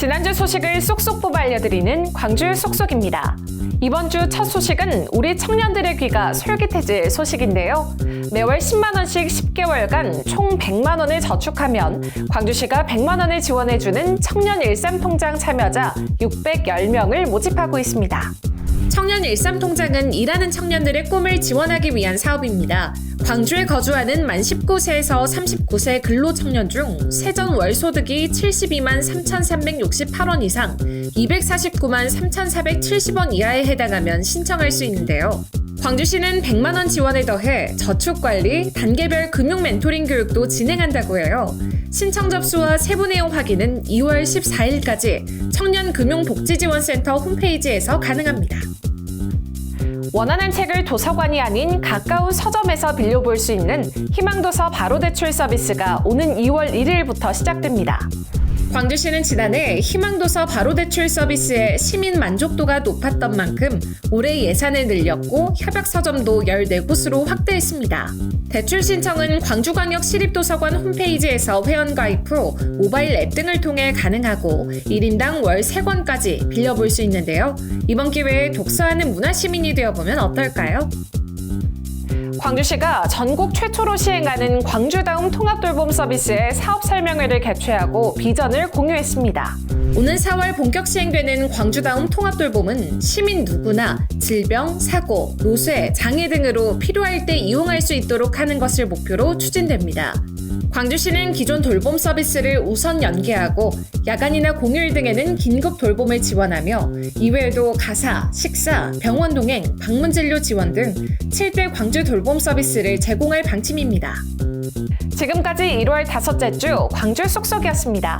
지난주 소식을 쏙쏙 뽑아 알려드리는 광주 쏙쏙입니다. 이번 주 첫 소식은 우리 청년들의 귀가 솔깃해질 소식인데요. 매월 10만 원씩 10개월간 총 100만 원을 저축하면 광주시가 100만 원을 지원해주는 청년 일삼통장 참여자 610명을 모집하고 있습니다. 청년 일삼통장은 일하는 청년들의 꿈을 지원하기 위한 사업입니다. 광주에 거주하는 만 19세에서 39세 근로 청년 중 세전 월 소득이 72만 3,368원 이상, 249만 3,470원 이하에 해당하면 신청할 수 있는데요. 광주시는 100만 원 지원에 더해 저축 관리, 단계별 금융 멘토링 교육도 진행한다고 해요. 신청 접수와 세부 내용 확인은 2월 14일까지 청년금융복지지원센터 홈페이지에서 가능합니다. 원하는 책을 도서관이 아닌 가까운 서점에서 빌려볼 수 있는 희망도서 바로 대출 서비스가 오는 2월 1일부터 시작됩니다. 광주시는 지난해 희망도서 바로 대출 서비스의 시민 만족도가 높았던 만큼 올해 예산을 늘렸고 협약 서점도 14곳으로 확대했습니다. 대출 신청은 광주광역 시립도서관 홈페이지에서 회원 가입 후 모바일 앱 등을 통해 가능하고 1인당 월 3권까지 빌려볼 수 있는데요. 이번 기회에 독서하는 문화시민이 되어보면 어떨까요? 광주시가 전국 최초로 시행하는 광주다움 통합돌봄 서비스의 사업 설명회를 개최하고 비전을 공유했습니다. 오는 4월 본격 시행되는 광주다움 통합돌봄은 시민 누구나 질병, 사고, 노쇠, 장애 등으로 필요할 때 이용할 수 있도록 하는 것을 목표로 추진됩니다. 광주시는 기존 돌봄 서비스를 우선 연계하고 야간이나 공휴일 등에는 긴급 돌봄을 지원하며 이외에도 가사, 식사, 병원 동행, 방문 진료 지원 등 7대 광주 돌봄 서비스를 제공할 방침입니다. 지금까지 1월 다섯째 주 광주 쏙쏙이었습니다.